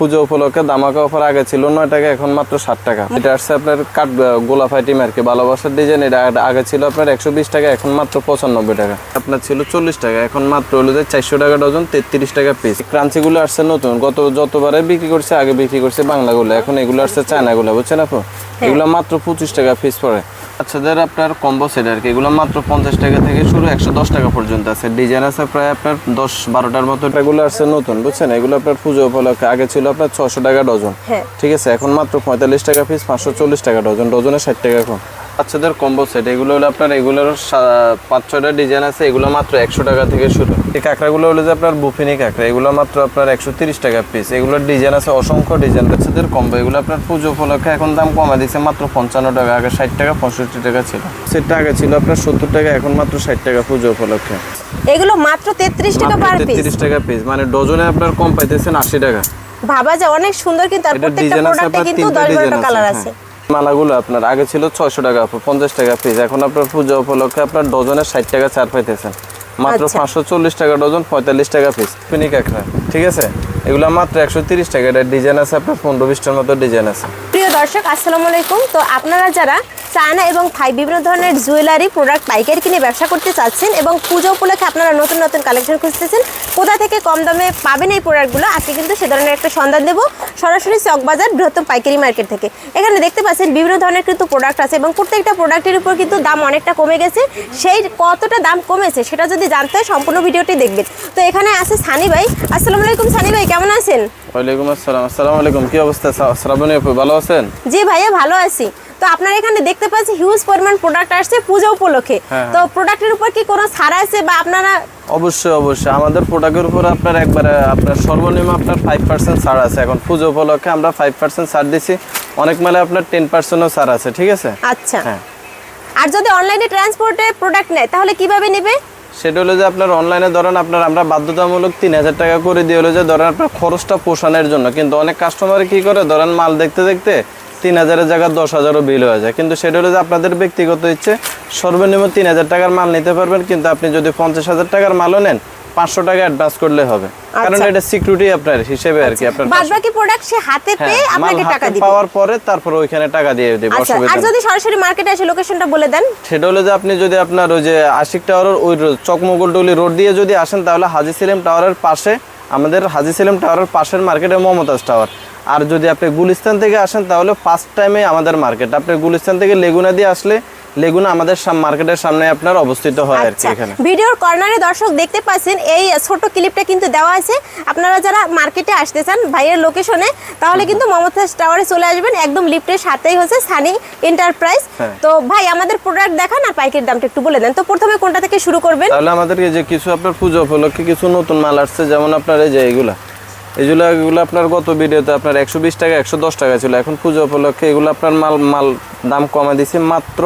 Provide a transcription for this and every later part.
পুজো উপলক্ষে দামাকা অফার আগে ছিল নয় টাকা এখন মাত্র ষাট টাকা। এটা আসছে আপনার কাঠ গোলাফাইটি আর কি ভালোবাসার ডিজাইন এটা আগে- আগে ছিল আপনার একশো বিশ টাকা এখন মাত্র পঁচানব্বই টাকা। আপনার ছিল চল্লিশ টাকা এখন মাত্র হলো যে চারশো টাকা ডজন তেত্রিশ টাকা পিস ক্রাঞ্চিগুলো আসছে নতুন গত যতবারে বিক্রি করছে আগে বিক্রি করছে বাংলাগুলো। এখন এগুলো আসছে চায়নাগুলো বুঝছেন আপু? এগুলো মাত্র পঁচিশ টাকা পিস পড়ে। বাচ্চাদের আপনার কম্বো সেট আর কি এগুলো মাত্র পঞ্চাশ টাকা থেকে শুরু একশো দশ টাকা পর্যন্ত আছে। ডিজাইন আছে প্রায় আপনার দশ বারোটার মতো। এগুলো আছে নতুন বুঝছেন? এগুলো আপনার পুজো উপলক্ষে আগে ছিল আপনার ছশো টাকা ডজন। হ্যাঁ। ঠিক আছে এখন মাত্র পঁয়তাল্লিশ টাকা পিস পাঁচশো চল্লিশ টাকা ডজন ডজনে ষাট টাকা এখন বাচ্চাদের কম্বো সেট এগুলো হলো আপনার এগুলোর পাঁচ ছয়টা ডিজাইন আছে এগুলো মাত্র একশো টাকা থেকে শুরু। এই কাঁকড়াগুলো হলো যে আপনার বুফিনি কাঁকড়া এগুলো মাত্র আপনার একশো তিরিশ টাকা পিস এগুলোর ডিজাইন আছে অসংখ্য ডিজাইন বাচ্চাদের কম্বো এগুলো আপনার পুজো উপলক্ষে এখন দাম কমা দিচ্ছে মাত্র পঞ্চান্ন টাকা আগে ষাট টাকা পঁয়ষট্টি টাকা ছিল। সেটটা আগে ছিল আপনার সত্তর টাকা এখন মাত্র ষাট টাকা পুজো উপলক্ষে। এগুলো মাত্র তেত্রিশ টাকা পার পিস তেত্রিশ টাকা পিস মানে ডজনে আপনার কম পাইতেছেন আশি টাকা। ভাবা যায় অনেক সুন্দর কিন্তু আর প্রত্যেকটা প্রোডাক্টে কিন্তু তিনটা দশ ডিজাইন বারোটা কালার আছে। মালাগুলো আপনার আগে ছিল ছয়শো টাকা পঞ্চাশ টাকা পিস এখন আপনার পুজো উপলক্ষে আপনার ডজনে ষাট টাকা ছাড় পাইতেছেন। মাত্র আচ্ছা। পাঁচশো চল্লিশ টাকা ডজন পঁয়তাল্লিশ টাকা পিস পিনি কাঁকড়া ঠিক আছে? এগুলো মাত্র একশো তিরিশ টাকা। এটা ডিজাইন আছে আপনার পনেরো বিশটার মতো ডিজাইন আছে। প্রিয় দর্শক, আসসালামু আলাইকুম। তো আপনারা যারা চায়না এবং থাই বিভিন্ন ধরনের জুয়েলারি প্রোডাক্ট পাইকারি কিনে ব্যবসা করতে চাচ্ছেন এবং পুজো উপলক্ষে আপনারা নতুন নতুন কালেকশন খুঁজতেছেন, কোথা থেকে কম দামে পাবেন এই প্রোডাক্টগুলো আজকে কিন্তু সে ধরনের একটা সন্ধান দেবো। সরাসরি চকবাজার, বৃহত্তম পাইকারি মার্কেট থেকে। এখানে দেখতে পাচ্ছেন বিভিন্ন ধরনের কিন্তু প্রোডাক্ট আছে এবং প্রত্যেকটা প্রোডাক্টের উপর কিন্তু দাম অনেকটা কমে গেছে। সেই কতটা দাম কমেছে সেটা যদি জানতে হয়, সম্পূর্ণ ভিডিওটি দেখবেন। তো এখানে আছে সানি ভাই। আসসালামু আলাইকুম সানি ভাই, কেমন আছেন? ওয়ালাইকুম আসসালাম। আসসালামু আলাইকুম। কি অবস্থা? শ্রাবণী আপু ভালো আছেন? জি ভাইয়া ভালো আছি। তো আপনার এখানে দেখতে পাচ্ছি হিউজ পরিমাণ প্রোডাক্ট আসছে পূজা উপলক্ষে। হ্যাঁ। তো প্রোডাক্টের উপর কি কোনো ছাড় আছে বা আপনারা অবশ্যই অবশ্যই। আমাদের প্রোডাক্টের উপর আপনার একবারে আপনার সর্বনিম্ন আপনার ফাইভ পার্সেন্ট ছাড় আছে। এখন পুজো উপলক্ষে আমরা ফাইভ পার্সেন্ট ছাড় দিছি। অনেক মেলে আপনার টেন পার্সেন্টও ছাড় আছে ঠিক আছে? আচ্ছা। হ্যাঁ। আর যদি অনলাইনে ট্রান্সপোর্টে প্রোডাক্ট নেয় তাহলে কীভাবে নেবে? সেটা হলো যে আপনার অনলাইনে ধরেন আপনার আমরা বাধ্যতামূলক তিন হাজার টাকা করে দিয়ে হলো যে ধরেন আপনার খরচটা পোষণের জন্য। কিন্তু অনেক কাস্টমার কি করে? ধরেন মাল দেখতে দেখতে তিন হাজারের জায়গায় দশ হাজারও বিল হয়ে যায়। কিন্তু সেটা হলো যে আপনাদের ব্যক্তিগত ইচ্ছে, সর্বনিম্ন তিন হাজার টাকার মাল নিতে পারবেন। কিন্তু আপনি যদি পঞ্চাশ হাজার টাকার মালও নেন পাঁচশো টাকা অ্যাডভান্স করলে হবে। কারণ আচ্ছা। এটা সিকিউরিটি আপনার হিসেবে আর কি আপনার বাদ বাকি প্রোডাক্ট সে হাতে হ্যাঁ, পেয়ে আপনাকে টাকা দিবে। পাওয়ার পরে তারপর ওইখানে টাকা দিয়ে দেবে আচ্ছা অসুবিধা আর যদি সরাসরি মার্কেটে এসে লোকেশনটা বলে দেন? সেটা হলো যে আপনি যদি আপনার ওই যে আশিক টাওয়ারের ওই রোড দিয়ে যদি আসেন তাহলে হাজি সেলিম টাওয়ারের পাশে আমাদের হাজি সেলিম টাওয়ারের পাশের মার্কেটে মমতাজ টাওয়ার। আর যদি আপনি গুলিস্তান থেকে আসেন তাহলে ফার্স্ট টাইমে আমাদের মার্কেট আপনি গুলিস্তান থেকে লেগুনা দিয়ে আসলে লেগুনা আমাদের মার্কেটের সামনে আপনার অবস্থিত হয় আর কি আচ্ছা এখানে। ভিডিওর কর্নারে দর্শক দেখতে পাচ্ছেন এই ছোট ক্লিপটা কিন্তু দেওয়া আছে। আপনারা যারা মার্কেটে আসতে চান ভাইয়ের লোকেশনে তাহলে কিন্তু মমতাজ টাওয়ারে চলে আসবেন। একদম লিফটের সাথেই হচ্ছে সানি এন্টারপ্রাইজ হ্যাঁ। তো ভাই আমাদের প্রোডাক্ট দেখান আর পাইকের দামটা একটু বলে দেন। তো প্রথমে কোনটা থেকে শুরু করবেন? তাহলে আমাদেরকে যে কিছু আপনার পুজো উপলক্ষে কিছু নতুন মাল আসছে যেমন আপনার এই যে এগুলা। এগুলো এগুলো আপনার গত ভিডিওতে আপনার একশো বিশ টাকা একশো দশ টাকা ছিল। এখন পুজো উপলক্ষে এগুলো আপনার মাল মাল দাম কমে দিছি মাত্র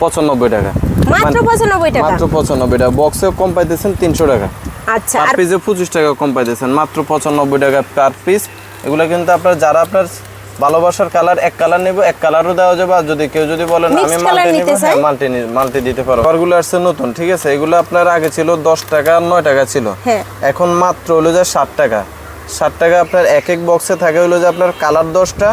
পঁচানব্বই টাকা। মাত্র মানে- পঁচানব্বই টাকা? মাত্র পঁচানব্বই টাকা। বক্সেও কম পাইতেছেন তিনশো টাকা। আচ্ছা পার পিসে পঁচিশ টাকা কম পাইতেছেন। মাত্র পঁচানব্বই টাকা পার পিস এগুলো কিন্তু আপনার যারা আপনার ভালোবাসার কালার এক কালার নেব এক কালারও দেওয়া যাবে। আর যদি কেউ যদি বলেন আমি মাল্টি নিব? হ্যাঁ মাল্টি মাল্টি দিতে পারব ঘরগুলো আসছে নতুন ঠিক আছে? এগুলো আপনার আগে ছিল দশ টাকা নয় টাকা ছিল। হ্যাঁ। এখন মাত্র হলো যে ষাট টাকা। ষাট টাকা আপনার এক এক বক্সে থাকে হলো যে আপনার কালার দশটা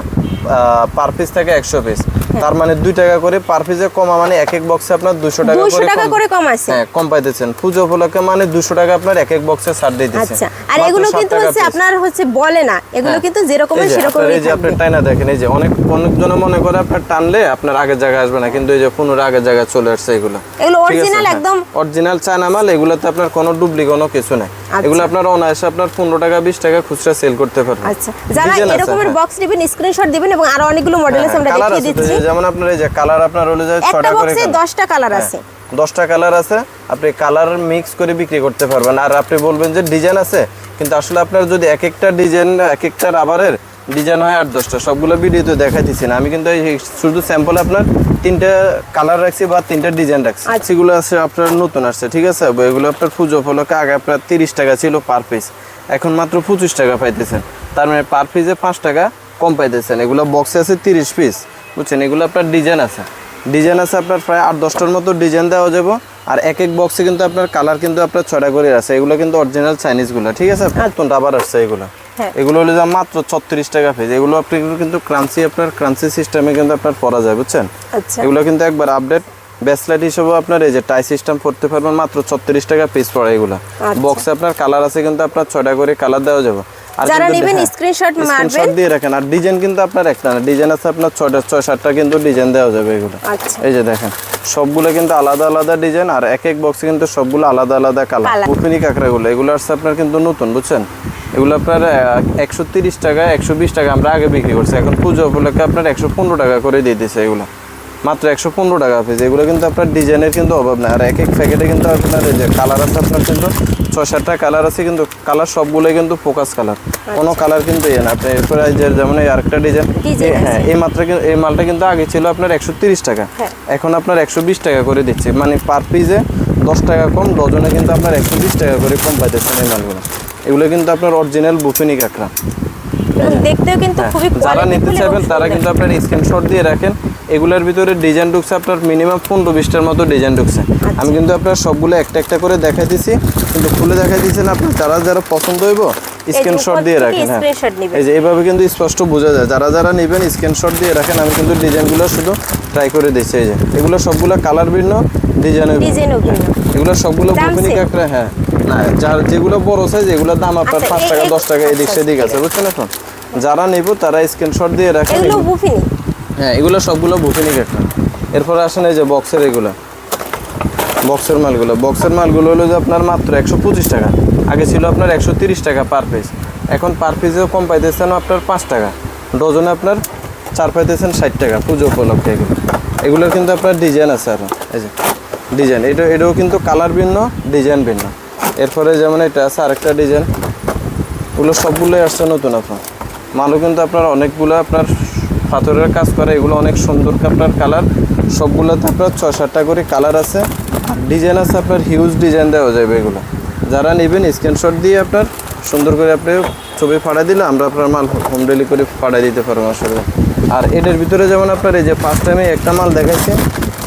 পার পিস থাকে একশো পিস হ্যাঁ। তার মানে দুই টাকা করে পার পিসে কমা মানে এক এক বক্সে আপনার দুশো টাকা করে টাকা করে কম আছে হ্যাঁ কম পাইতেছেন পুজো উপলক্ষে মানে দুশো টাকা আপনার এক এক বক্সে ছাড় দিতেছে আচ্ছা আর এগুলো কিন্তু হচ্ছে আপনার হচ্ছে বলে না। এগুলো কিন্তু যেরকম সেরকম এই যে আপনার টাইনা দেখেন এই যে অনেক অনেক জনে মনে করে আপনার টানলে আপনার আগের জায়গায় আসবে না কিন্তু এই যে পনেরো আগের জায়গায় চলে আসছে এগুলো। এগুলো অরিজিনাল একদম অরিজিনাল চায়না মাল এগুলোতে আপনার কোনো ডুপ্লি কোনো কিছু নাই। এগুলো আপনার অনায়াসে আপনার পনেরো টাকা বিশ টাকা খুচরা সেল করতে পারবেন। আচ্ছা যারা এরকমের হ্যাঁ। বক্স নেবেন স্ক্রিনশট দিবেন এবং আরও অনেকগুলো মডেল আছে আমরা দেখিয়ে দিচ্ছি। যেমন আপনার এই যে কালার আপনার হলো যে একটা ছটা করে বক্সে colour। দশটা কালার আছে। দশটা কালার আছে। আপনি কালার মিক্স করে বিক্রি করতে পারবেন। আর আপনি বলবেন যে ডিজাইন আছে কিন্তু আসলে আপনার যদি এক একটা ডিজাইন এক একটা রাবারের ডিজাইন হয় আট দশটা সবগুলো ভিডিওতে দেখাই দিচ্ছি না। আমি কিন্তু এই শুধু স্যাম্পল আপনার তিনটা কালার রাখছি বা তিনটা ডিজাইন রাখছি। আচ্ছা। সেগুলো আছে আপনার নতুন আসছে ঠিক আছে? এগুলো আপনার পুজো উপলক্ষে আগে আপনার তিরিশ টাকা ছিল পার পিস এখন মাত্র পঁচিশ টাকা পাইতেছেন। তার মানে পার পিসে পাঁচ টাকা কম পাইতেছেন। এগুলো বক্সে আছে তিরিশ পিস বুঝছেন? এগুলো আপনার ডিজাইন আছে। ডিজাইন আছে আপনার প্রায় আট দশটার মতো ডিজাইন দেওয়া যাবে। আর এক এক বক্সে কিন্তু আপনার কালার কিন্তু আপনার ছটা করে আছে। এগুলো কিন্তু অরিজিনাল চাইনিজগুলো ঠিক আছে? নতুন রাবার আসছে এগুলো। হ্যাঁ। এগুলো হলো যে মাত্র ছত্রিশ টাকা পিস এগুলো আপনি কিন্তু ক্রাঞ্চি আপনার ক্রাঞ্চি সিস্টেমে কিন্তু আপনার পরা যায় বুঝছেন? আচ্ছা। এগুলো কিন্তু একবার আপডেট ব্যাসলাইট হিসেবে আপনার এই যে টাই সিস্টেম পড়তে পারবেন মাত্র ছত্রিশ টাকা পিস পড়ে এগুলো। আচ্ছা। বক্সে আপনার কালার আছে কিন্তু আপনার ছয়টা করে কালার দেওয়া যাবে। যারা নেবেন হ্যাঁ, স্ক্রিনশট মারবেন। স্ক্রিনশট দিয়ে রাখেন। আর ডিজাইন কিন্তু আপনার একটা না ডিজাইন আছে আপনার ছয়টা ছয় সাতটা কিন্তু ডিজাইন দেওয়া যাবে এগুলো। আচ্ছা। এই যে দেখেন সবগুলো কিন্তু আলাদা আলাদা ডিজাইন আর এক এক বক্সে কিন্তু সবগুলো আলাদা আলাদা কালার। বুফিনি কাঁকড়াগুলো এগুলো আসছে আপনার কিন্তু নতুন বুঝছেন? এগুলো আপনার একশো তিরিশ টাকা একশো বিশ টাকা আমরা আগে বিক্রি করছি। এখন পুজো উপলক্ষে আপনার একশো পনেরো টাকা করে দিয়ে দিচ্ছে এগুলো। মাত্র একশো পনেরো টাকা পিস এগুলো কিন্তু আপনার ডিজাইনের কিন্তু অভাব নেই। আর এক এক প্যাকেটে কিন্তু আপনার এই যে কালার আছে আপনার কিন্তু ছয় সাতটা কালার আছে কিন্তু কালার সবগুলোই কিন্তু ফোকাস কালার কোনো কালার কিন্তু ইয়ে না। আপনি এরপরে যেমন এই আরেকটা ডিজাইন হ্যাঁ এই মাত্রা কিন্তু- এই মালটা কিন্তু আগে ছিল আপনার একশো তিরিশ টাকা। হ্যাঁ। এখন আপনার একশো বিশ টাকা করে দিচ্ছে। মানে পার পিসে দশ টাকা কম ডজনে কিন্তু আপনার একশো বিশ টাকা করে কম পাইতেছেন এই মালগুলো। এগুলো কিন্তু আপনার অরিজিনাল বুফিনি কাঁকড়া। দেখতেও কিন্তু হ্যাঁ, খুবই যারা নিতে চাইবেন তারা কিন্তু আপনার স্ক্রিনশট দিয়ে রাখেন। এগুলোর ভিতরে ডিজাইন ঢুকছে আপনার মিনিমাম পনেরো বিশটার মতো ডিজাইন ঢুকছে। আচ্ছা। আমি কিন্তু আপনার সবগুলো একটা একটা করে দেখাই দিছি। কিন্তু খুলে দেখাই দিচ্ছি না আপনার যারা যারা পছন্দ হইব স্ক্রিনশট দিয়ে রাখেন হ্যাঁ। এই যে এইভাবে কিন্তু স্পষ্ট বোঝা যায়। যারা যারা নেবেন স্ক্রিনশট দিয়ে রাখেন আমি কিন্তু ডিজাইনগুলো শুধু ট্রাই করে দিচ্ছি। এই যে এগুলো সবগুলো কালার ভিন্ন ডিজাইনের ডিজাইনও এগুলো সবগুলো same? হ্যাঁ। না যার যেগুলো বড় সাইজ এগুলোর দাম আপনার আচ্ছা, পাঁচ টাকা দশ টাকা এদিক আচ্ছা, সেদিক আছে বুঝছেন এখন? যারা নেব তারা স্ক্রিনশট দিয়ে রাখেন। হ্যাঁ এগুলো সবগুলো বুফিনি কাঁকড়া এরপর আসেন এই যে বক্সের এগুলো। বক্সের মালগুলো। বক্সের মালগুলো হলো যে আপনার মাত্র একশো পঁচিশ টাকা। আগে ছিল আপনার একশো তিরিশ টাকা পার পিস এখন পার পিসেও কম পাইতেছেন আপনার পাঁচ টাকা। ডজনে আপনার চার পাইতেছেন ষাট টাকা পুজো উপলক্ষে এগুলো। এগুলোর কিন্তু আপনার ডিজাইন আছে আরও এই যে ডিজাইন এটা, এটাও কিন্তু কালার ভিন্ন ডিজাইন ভিন্ন। এরপরে যেমন এটা আছে আরেকটা ডিজাইন এগুলো সবগুলোই আসছে নতুন আপনার। মালও কিন্তু আপনার অনেকগুলো আপনার পাথরের কাজ করে, এগুলো অনেক সুন্দর আপনার কালার। সবগুলোতে আপনার ছয় সাতটা করে কালার আছে। আর ডিজাইন আছে আপনার হিউজ ডিজাইন দেওয়া যাবে এগুলো। যারা নেবেন স্ক্রিনশট দিয়ে আপনার সুন্দর করে আপনি ছবি ফাড়াই দিলে আমরা আপনার মাল হোম ডেলিভারি ফাড়াই দিতে পারব আসলে আর এটার ভিতরে যেমন আপনার এই যে ফার্স্ট টাইমে একটা মাল দেখাইছে,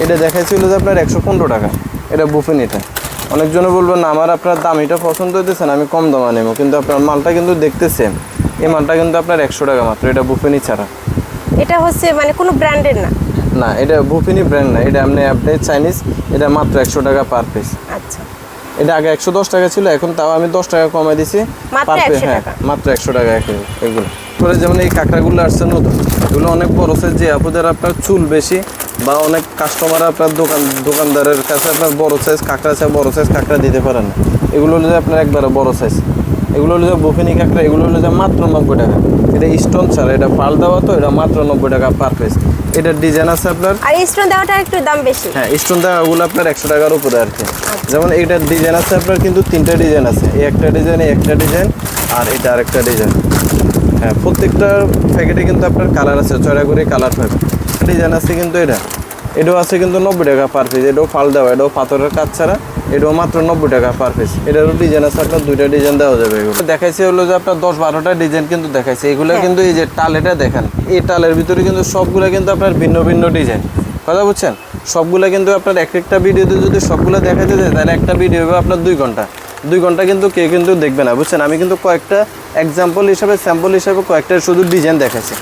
এটা দেখাইছিল যে আপনার একশো পনেরো টাকা। এটা বুফিন এটা অনেকজনে বলবেন আমার আপনার দাম এটা পছন্দ হইতেছেন আমি কম দামা নেব। কিন্তু আপনার মালটা কিন্তু দেখতে সেম এই মালটা কিন্তু আপনার একশো টাকা মাত্র, এটা বুফেনি ছাড়া। এটা হচ্ছে মানে কোনো ব্র্যান্ডের না? না এটা বুফিনি ব্র্যান্ড না এটা আপনি আপনি চাইনিজ এটা মাত্র একশো টাকা পার পিস আচ্ছা। এটা আগে একশো দশ টাকা ছিল এখন তাও আমি দশ টাকা কমাই দিছি। মাত্র per 100 হ্যাঁ টাকা। মাত্র একশো টাকা এগুলো। পরে যেমন এই কাঁকড়াগুলো আসছে নতুন এগুলো অনেক বড় সাইজ যে আপুদের আপনার চুল বেশি বা অনেক কাস্টমার আপনার দোকান দোকানদারের কাছে আপনার বড় সাইজ কাঁকড়া চাই বড় সাইজ কাঁকড়া দিতে পারেন না। এগুলো হলো যে আপনার একবারে বড় সাইজ এগুলো হলো যে বুফিনি কাঁকড়া এগুলো হলো যে মাত্র নব্বই টাকা। এটা স্টোন ছাড়া এটা পাল দেওয়া তো এটা মাত্র নব্বই টাকা পার পিস এটার ডিজাইন আছে আপনার? আর স্টোন দেওয়াটা একটু দাম বেশি। হ্যাঁ স্টোন দেওয়া ওগুলো আপনার একশো টাকার উপরে আর কি। যেমন এইটার ডিজাইন আছে আপনার কিন্তু তিনটা ডিজাইন আছে। এই একটা ডিজাইন এই একটা ডিজাইন আর এটা আরেকটা ডিজাইন হ্যাঁ প্রত্যেকটা প্যাকেটে কিন্তু আপনার কালার আছে ছয়টা করে কালার পাবে ডিজাইন আছে কিন্তু এটা। এটাও আছে কিন্তু নব্বই টাকা পার পিস এটাও ফাল দেওয়া এটাও পাথরের কাজ ছাড়া। এটাও মাত্র নব্বই টাকা পার পিস এটারও ডিজাইন আছে আপনার দুইটা ডিজাইন দেওয়া যাবে এগুলো। দেখাইছে হলো যে আপনার দশ বারোটা ডিজাইন কিন্তু দেখাইছে। এগুলো হ্যাঁ। কিন্তু এই যে টালেটা দেখেন এই টালের ভিতরে কিন্তু সবগুলো কিন্তু আপনার ভিন্ন ভিন্ন ডিজাইন কথা বুঝছেন? সবগুলো কিন্তু আপনার এক একটা ভিডিওতে যদি সবগুলো দেখাতে যায় তাহলে একটা ভিডিও হবে আপনার দুই ঘণ্টা। দুই ঘণ্টা কিন্তু কেউ কিন্তু দেখবে না বুঝছেন? আমি কিন্তু কয়েকটা এক্সাম্পল হিসাবে স্যাম্পল হিসাবে কয়েকটা শুধু ডিজাইন দেখাচ্ছি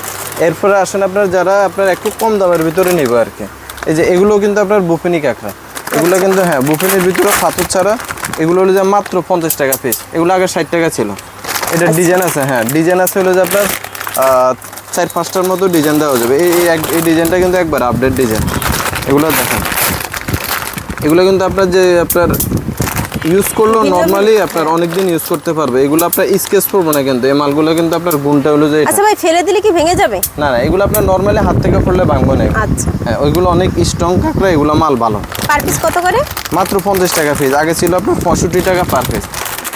এরপরে আসেন আপনার যারা আপনার একটু কম দামের ভিতরে নেবে আর কি। এই যে এগুলো কিন্তু আপনার বুফিনি কাঁকড়া এগুলো কিন্তু হ্যাঁ বুফেনের ভিতরে ফাতর ছাড়া এগুলো হলো যে মাত্র পঞ্চাশ টাকা পিস এগুলো আগে ষাট টাকা ছিল। এটা ডিজাইন আছে হ্যাঁ ডিজাইন আছে হলো যে আপনার চার পাঁচটার মতো ডিজাইন দেওয়া যাবে। এই এই এক- এই ডিজাইনটা কিন্তু একবার আপডেট ডিজাইন এগুলো দেখেন। এগুলো কিন্তু আপনার যে আপনার ইউজ করলেও নর্মালি আপনার অনেক দিন ইউজ করতে পারবে। এগুলো আপনার স্কেচ পড়বে না কিন্তু এই মালগুলো কিন্তু আপনার গুণটা হলো যে আচ্ছা ভাই ফেলে দিলে কি ভেঙে যাবে? না না এগুলো আপনার নর্মালি হাত থেকে পড়লে ভাঙবে না আচ্ছা। হ্যাঁ ওইগুলো অনেক স্ট্রং কাঁকড়া এগুলো মাল ভালো। পার পিস কত করে? মাত্র পঞ্চাশ টাকা পিস আগে ছিল আপনার পঁয়ষট্টি টাকা পার পিস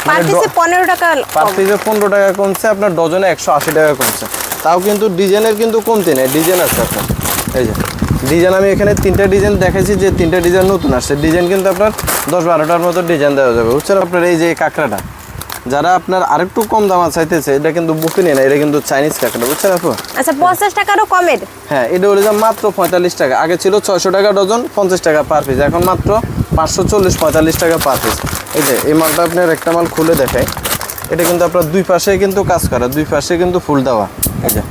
পার পিসে পনেরো টাকা পার। পিসে পনেরো টাকা কমছে আপনার ডজনে একশো আশি টাকা কমছে। তাও কিন্তু ডিজাইনের কিন্তু কমতি নেই ডিজাইন আছে আপনার। এই যে। ডিজাইন আমি এখানে তিনটা ডিজাইন দেখেছি যে তিনটা ডিজাইন নতুন আসছে। ডিজাইন কিন্তু আপনার দশ বারোটার মতো ডিজাইন দেওয়া যাবে। বুঝছেন আপনার এই যে কাঁকড়াটা? যারা আপনার আরেকটু কম দামা চাইতেছে এটা কিন্তু বুকে নিয়ে না এটা কিন্তু চাইনিজ কাঁকড়া বুঝছেন আপু? আচ্ছা পঞ্চাশ টাকারও কমের? হ্যাঁ এটা হলো যে মাত্র পঁয়তাল্লিশ টাকা। আগে ছিল ছয়শো টাকা ডজন পঞ্চাশ টাকা পার পিস এখন মাত্র পাঁচশো চল্লিশ পঁয়তাল্লিশ টাকা পার পিস এই যে এই মালটা আপনার একটা মাল খুলে দেখায় এটা কিন্তু আপনার দুই পাশে কিন্তু কাজ করা দুই পাশে কিন্তু ফুল দেওয়া। এই যে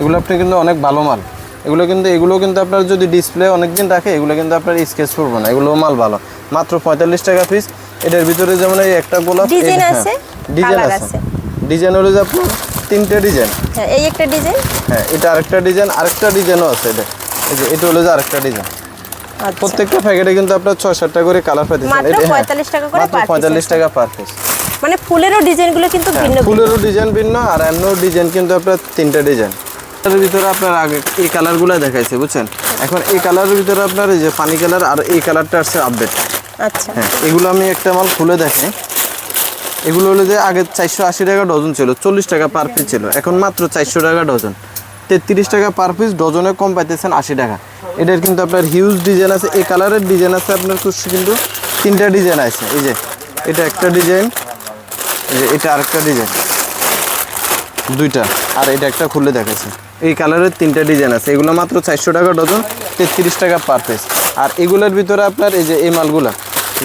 এগুলো আপনি কিন্তু অনেক ভালো মাল। এগুলো কিন্তু এগুলো কিন্তু আপনার যদি ডিসপ্লে অনেকদিন রাখে এগুলো কিন্তু আপনার স্কেচ পড়বে না এগুলো মাল ভালো। মাত্র পঁয়তাল্লিশ টাকা পিস এটার ভিতরে যেমন এই একটা গোলাপ Design আছে, ডিজাইন আছে। ডিজাইন হলো যে আপনার তিনটে ডিজাইন হ্যাঁ এই একটা ডিজাইন হ্যাঁ এটা আরেকটা ডিজাইন আরেকটা ডিজাইনও আছে এটা। এই যে এটা হলো যে আরেকটা ডিজাইন আচ্ছা। প্রত্যেকটা প্যাকেটে কিন্তু আপনার ছয় সাতটা করে কালার পাইতেছেন মাত্র হ্যাঁ, 45 টাকা করে মাত্র পঁয়তাল্লিশ টাকা পার পিস মানে ফুলেরও ডিজাইনগুলো কিন্তু ভিন্ন ভিন্ন। ফুলেরও ডিজাইন ভিন্ন আর এমনও ডিজাইন কিন্তু আপনার তিনটা ডিজাইন এর ভিতরে আপনার আগে এই কালারগুলো দেখাইছে বুঝছেন? এখন এই কালারের ভিতরে আপনার এই যে পানি কালার আর এই কালারটা আসছে আপডেট আচ্ছা। হ্যাঁ এগুলো আমি একটা মাল খুলে দেখাই এগুলো হলো যে আগে চারশো আশি টাকা ডজন ছিল চল্লিশ টাকা পার পিস ছিল। এখন মাত্র চারশো টাকা ডজন। তেত্রিশ টাকা পার পিস ডজনে কম পাইতেছেন আশি টাকা। এটার কিন্তু আপনার হিউজ ডিজাইন আছে। এই কালারের ডিজাইন আছে আপনার কিন্তু তিনটা ডিজাইন আছে। এই যে এটা একটা ডিজাইন এই যে এটা আরেকটা ডিজাইন দুইটা। আর এটা একটা খুলে দেখাচ্ছে এই কালারের তিনটা ডিজাইন আছে। এগুলো মাত্র চারশো টাকা ডজন তেত্রিশ টাকা পার পিস আর এগুলোর ভিতরে আপনার এই যে এই মালগুলা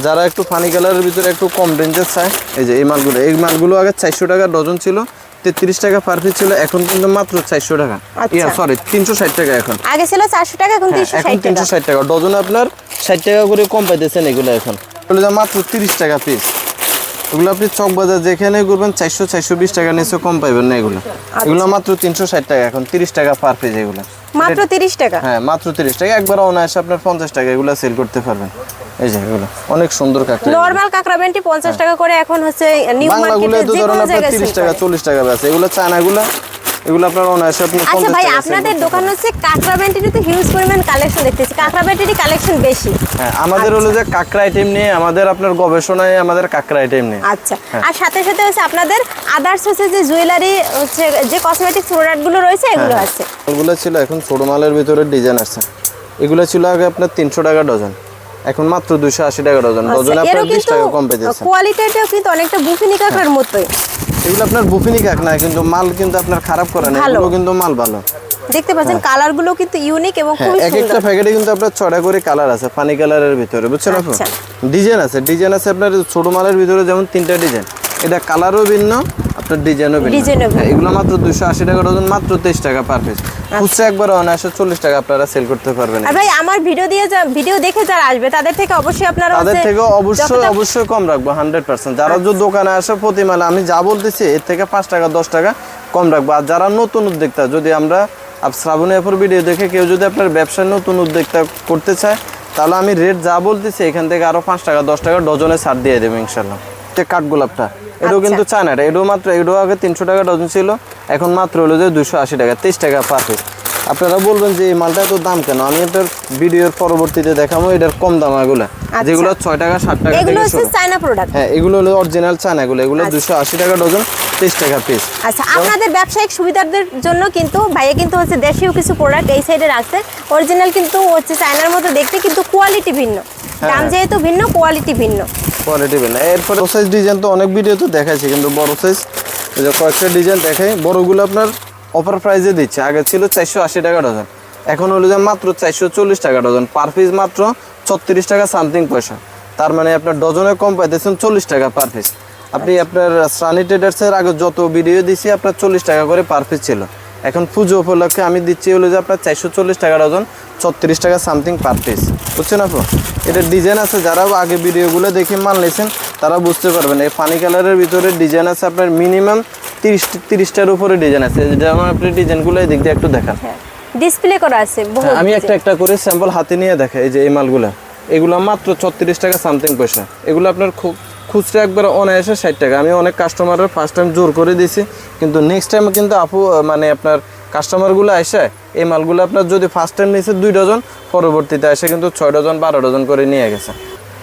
যারা একটু ফানি কালারের ভিতরে একটু কম রেঞ্জের চায় এই যে এই মালগুলো। এই মালগুলো আগে চারশো টাকা ডজন ছিল তেত্রিশ টাকা পার পিস ছিল এখন কিন্তু মাত্র চারশো টাকা। আচ্ছা। ইয়া সরি তিনশো ষাট টাকা এখন। আগে ছিল চারশো টাকা এখন হ্যাঁ, তিনশো এখন ষাট টাকা। তিনশো ষাট টাকা। ডজন আপনার ষাট টাকা করে কম পাইতেছেন এগুলো এখন। মাত্র তিরিশ টাকা পিস এগুলো আপনি চক বাজার যেখানে করবেন চারশো চারশো বিশ টাকা নিচে কম পাইবেন না এগুলো। আচ্ছা। এগুলো মাত্র তিনশো ষাট টাকা এখন তিরিশ টাকা পার পেজ এগুলো। মাত্র তিরিশ টাকা? হ্যাঁ মাত্র তিরিশ টাকা। একবার অনায়াসে আপনার পঞ্চাশ টাকা এগুলো সেল করতে পারবেন। এই যে এগুলো অনেক সুন্দর কাঁকড়া নরমাল কাঁকড়া ব্যান্ডটি পঞ্চাশ টাকা করে এখন হচ্ছে নিউ মার্কেটে তো যে কোনো জায়গায় তিরিশ sell টাকা করে। চল্লিশ টাকা বেচে। এগুলো চায়নাগুলো এগুলো আপনার অনায়াসে আপনি আচ্ছা ভাই আপনাদের দোকান হচ্ছে কাঁকড়া ব্যান্ডটির তো হিউজ পরিমাণ কালেকশন দেখতেছি। কাঁকড়া ব্যান্ডটির কালেকশন বেশি। হ্যাঁ আমাদের হলো যে কাঁকড়া আইটেম নিয়ে আমাদের আপনার গবেষণায় আমাদের কাঁকড়া আইটেম নিয়ে। আচ্ছা। হ্যাঁ। আর সাথে সাথে হচ্ছে আপনাদের আদার্স হচ্ছে যে জুয়েলারি হচ্ছে যে কসমেটিক্স প্রোডাক্টগুলো রয়েছে এগুলো হ্যাঁ। আছে। এগুলো ছিল এখন ছোট মালের ভিতরে ডিজাইন আসছে এগুলো ছিল আগে আপনার তিনশো টাকা ডজন এখন মাত্র দুশো আশি টাকা ডজন ডজনে আচ্ছা, আপনার বিশ টাকা কম পেয়েছেন কোয়ালিটিটাও কিন্তু অনেকটা বুফিনি কাঁকড়ার মতোই। এগুলো আপনার বুফিনি কাক না কিন্তু মাল কিন্তু আপনার খারাপ করে না এগুলো কিন্তু মাল ভালো। দেখতে পাচ্ছেন কালারগুলো কিন্তু ইউনিক এবং খুব খুবই এক একটা প্যাকেটে কিন্তু আপনার ছটা করে কালার আছে পানি কালারের ভিতরে বুঝছেন আপনি আচ্ছা। ডিজাইন আছে ডিজাইন আছে আপনার ছোট মালের ভিতরে যেমন তিনটা ডিজাইন। এটা কালারও ভিন্ন আপনার ডিজাইনও। হ্যাঁ, এগুলো মাত্র দুশো আশি টাকা ডজন মাত্র তেইশ টাকা পার পিস আচ্ছা। খুচরা একবার অনায়াসে চল্লিশ টাকা আপনারা সেল করতে পারবেন। ভাই আমার ভিডিও দিয়ে ভিডিও দেখে যারা আসবে তাদের থেকে অবশ্যই আপনারা তাদের থেকে অবশ্যই অবশ্যই কম রাখব হান্ড্রেড পার্সেন্ট যারা যে দোকানে আসে প্রতি মালে আমি যা বলতেছি এর থেকে পাঁচ টাকা দশ টাকা কম রাখব। আর যারা নতুন উদ্যোক্তা যদি আমরা শ্রাবণী অ্যাপের ভিডিও দেখে কেউ যদি আপনার ব্যবসায় নতুন উদ্যোক্তা করতে চায় তাহলে আমি রেট যা বলতেছি এখান থেকে আরও পাঁচ টাকা দশ টাকা ডজনে ছাড় দিয়ে দেবো ইনশাল্লাহ কাঠগোলাপটা। এটাও আচ্ছা। কিন্তু চায়না এটা এটাও মাত্র এটাও আগে তিনশো টাকা ডজন ছিল এখন মাত্র হলো যে দুশো আশি টাকা তেইশ টাকা পার পিস আপনারা বলবেন যে এই মালটা এত দাম কেন? আমি আপনার ভিডিওর পরবর্তীতে দেখাবো এটার কম দাম এগুলা। যেগুলো ছয় টাকা ষাট টাকা এগুলো হচ্ছে চায়না প্রোডাক্ট হ্যাঁ এগুলো হলো অরিজিনাল চায়না এগুলো। এগুলো দুশো আশি টাকা ডজন তেইশ টাকা পিস আচ্ছা আপনাদের ব্যবসায়িক সুবিধাদের জন্য কিন্তু ভাইয়া কিন্তু হচ্ছে দেশীয় কিছু প্রোডাক্ট এই সাইডে রাখছে। অরিজিনাল কিন্তু হচ্ছে চায়নার মতো দেখতে কিন্তু কোয়ালিটি ভিন্ন। দাম যেহেতু ভিন্ন কোয়ালিটি ভিন্ন। কোয়ালিটি বেল এরপরে বড় সাইজ ডিজাইন তো অনেক ভিডিও তো দেখাইছি কিন্তু বড় সাইজ যে কয়েকটা ডিজাইন দেখাই। বড়গুলো আপনার অফার প্রাইসে দিচ্ছে। আগে ছিল চারশো আশি টাকা ডজন এখন হলো যে মাত্র চারশো চল্লিশ টাকা ডজন পার পিস মাত্র ছত্রিশ টাকা সামথিং পয়সা। তার মানে আপনার ডজনে কম পাইতেছেন চল্লিশ টাকা পার পিস আপনি আপনার সানি ট্রেডার্সের আগে যত ভিডিও দিছি আপনার চল্লিশ টাকা করে পার পিস ছিল। এখন পুজো উপলক্ষে আমি দিচ্ছি হলো যে আপনার চারশো চল্লিশ টাকা ডজন ছত্রিশ টাকা সামথিং পার পিস বুঝছেন আপু? এটা ডিজাইন আছে যারা আগে ভিডিওগুলো দেখে মাল নিয়েছেন তারা বুঝতে পারবেন। এই পানি কালারের ভিতরে ডিজাইন আছে আপনার মিনিমাম তিরিশ তিরিশটার উপরে ডিজাইন আছে। যেমন আপনি ডিজাইনগুলো এই দিক দিয়ে একটু দেখান। হ্যাঁ ডিসপ্লে করা আছে হ্যাঁ, আমি একটা একটা করে স্যাম্পল হাতে নিয়ে দেখাই এই যে এই মালগুলা। এগুলো মাত্র ছত্রিশ টাকা সামথিং পয়সা। এগুলো আপনার খুব খুচরা একবার অনায়াসে ষাট টাকা। আমি অনেক কাস্টমারের ফার্স্ট টাইম জোর করে দিয়েছি কিন্তু নেক্সট টাইম কিন্তু আপু মানে আপনার কাস্টমারগুলো আসে এই মালগুলো আপনার যদি ফার্স্ট টাইম নিয়েছে দুই ডজন পরবর্তীতে এসে কিন্তু ছয় ডজন বারো ডজন করে নিয়ে গেছে।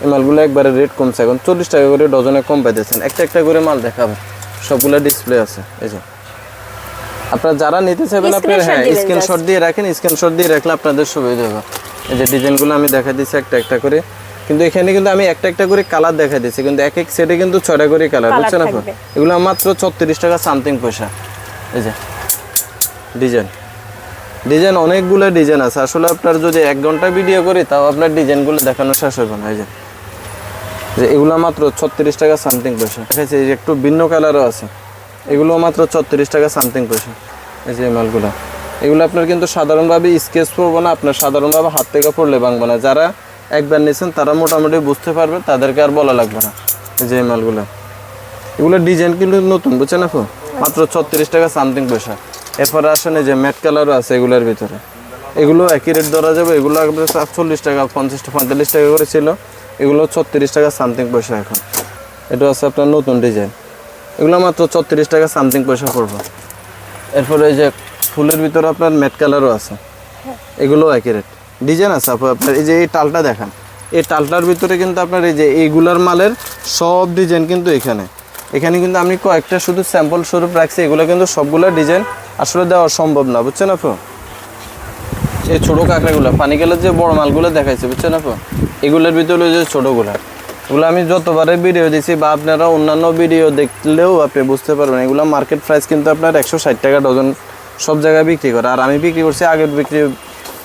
এই মালগুলো একবারে রেট কমছে এখন চল্লিশ টাকা করে ডজনে কম পাইতেছেন। একটা একটা করে মাল দেখাবে। সবগুলো ডিসপ্লে আছে এই যে। আপনারা যারা নিতে চাইবেন আপনার হ্যাঁ স্ক্রিনশট দিয়ে রাখেন স্ক্রিনশট দিয়ে রাখলে আপনাদের সুবিধা হবে। এই যে ডিজাইনগুলো আমি দেখা দিচ্ছি একটা একটা করে। কিন্তু এখানে কিন্তু আমি একটা একটা করে কালার দেখা দিচ্ছি কিন্তু এক এক সেটে কিন্তু ছয়টা করে কালার বুঝছেন আপনি এগুলো মাত্র ছত্রিশ টাকা সামথিং পয়সা। এই যে ডিজাইন ডিজাইন অনেকগুলো ডিজাইন আছে। আসলে আপনার যদি এক ঘণ্টা ভিডিও করি তাও আপনার ডিজাইনগুলো দেখানো শেষ হবে না। এই যে যে এগুলো মাত্র ছত্রিশ টাকা সামথিং পয়সা। এই যে একটু ভিন্ন কালারও আছে। এগুলো মাত্র ছত্রিশ টাকা সামথিং পয়সা। এই যে মালগুলো। এগুলো আপনার কিন্তু সাধারণভাবে স্কেচ পড়ব না আপনার সাধারণভাবে হাত থেকে পড়লে ভাঙবো না। যারা একবার নিয়েছেন তারা মোটামুটি বুঝতে পারবে, তাদেরকে আর বলা লাগবে না যে মালগুলো। এগুলো ডিজাইন কিন্তু নতুন, বুঝছেন আপু? মাত্র ছত্রিশ টাকা সামথিং পয়সা। এরপরে আসেন যে ম্যাট কালারও আছে এগুলোর ভিতরে। এগুলো একই রেট ধরা যাবে, এগুলো আপনার চল্লিশ টাকা, পঞ্চাশ পঁয়তাল্লিশ টাকা করে ছিল। এগুলো ছত্রিশ টাকা সামথিং পয়সা এখন। এটা আছে আপনার নতুন ডিজাইন। এগুলো মাত্র ছত্রিশ টাকা সামথিং পয়সা পড়বে। এরপরে এই যে ফুলের ভিতরে আপনার ম্যাট কালারও আছে। এগুলো একই রেট ডিজাইন আছে, আপু, আপনার এই যে এই টালটা দেখান। এই টালটার ভিতরে কিন্তু আপনার এই যে এইগুলার মালের সব ডিজাইন কিন্তু এখানে। এখানে কিন্তু আমি কয়েকটা শুধু স্যাম্পল স্বরূপ রাখছি, এগুলো কিন্তু সবগুলো ডিজাইন আসলে দেওয়া সম্ভব না, বুঝছেন আপু? এই ছোটো কাঁকড়াগুলো, পানি গেলে যে বড় মালগুলো দেখাইছে, বুঝছেন আপু? এগুলোর ভিতরে যে ছোটোগুলো। এগুলো আমি যতবারে ভিডিও দিছি বা আপনারা অন্যান্য ভিডিও দেখলেও আপনি বুঝতে পারবেন, এগুলো মার্কেট প্রাইস কিন্তু আপনার একশো ষাট টাকা ডজন সব জায়গায় বিক্রি করে। আর আমি বিক্রি করছি আগের বিক্রি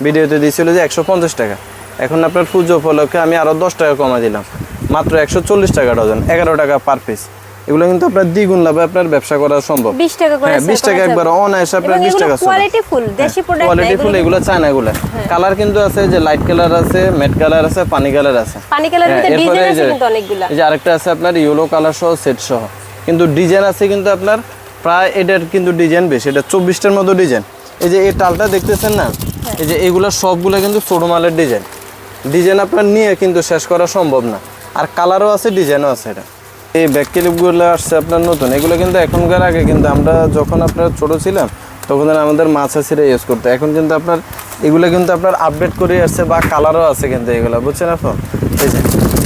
ভিডিওতে দিয়েছিল যে একশো পঞ্চাশ টাকা। এখন আপনার পুজো উপলক্ষে আমি আরও দশ টাকা কমা দিলাম। মাত্র একশো চল্লিশ টাকা ডজন এগারো টাকা পার পিস এগুলো কিন্তু আপনার দ্বিগুণ লাভে আপনার ব্যবসা করা সম্ভব। 20 টাকা করে হ্যাঁ sell বিশ টাকা একবার অনায়াসে আপনার এবং বিশ এগুলো টাকা কোয়ালিটি ফুল দেশি প্রোডাক্ট কোয়ালিটি ফুল এগুলো চায়না এগুলো। কালার কিন্তু আছে যে লাইট কালার আছে ম্যাট কালার আছে পানি কালার আছে। পানি কালার হ্যাঁ, ভিতরে এরপরে ডিজাইন এই আছে যে- কিন্তু অনেকগুলা। এই যে আরেকটা আছে আপনার ইয়েলো কালার সহ সেট সহ। কিন্তু ডিজাইন আছে কিন্তু আপনার প্রায় এটার কিন্তু ডিজাইন বেশি এটা চব্বিশটার মতো ডিজাইন এই যে এই টালটা দেখতেছেন না? হ্যাঁ। এই যে এগুলো সবগুলো কিন্তু ছোট মালের ডিজাইন। ডিজাইন আপনার নিয়ে কিন্তু শেষ করা সম্ভব না। আর কালারও আছে, ডিজাইনও আছে এটা। এই ব্যাক ক্লিপগুলো আসছে আপনার নতুন। এগুলো কিন্তু এখনকার আগে কিন্তু আমরা যখন আপনার ছোট ছিলাম, তখন আমাদের মাছ ছিঁড়ে ইউজ করতো। এখন কিন্তু আপনার এগুলো কিন্তু আপনার আপডেট করে আসছে বা কালারও আছে কিন্তু এগুলো বুঝছেন আপনি এই যে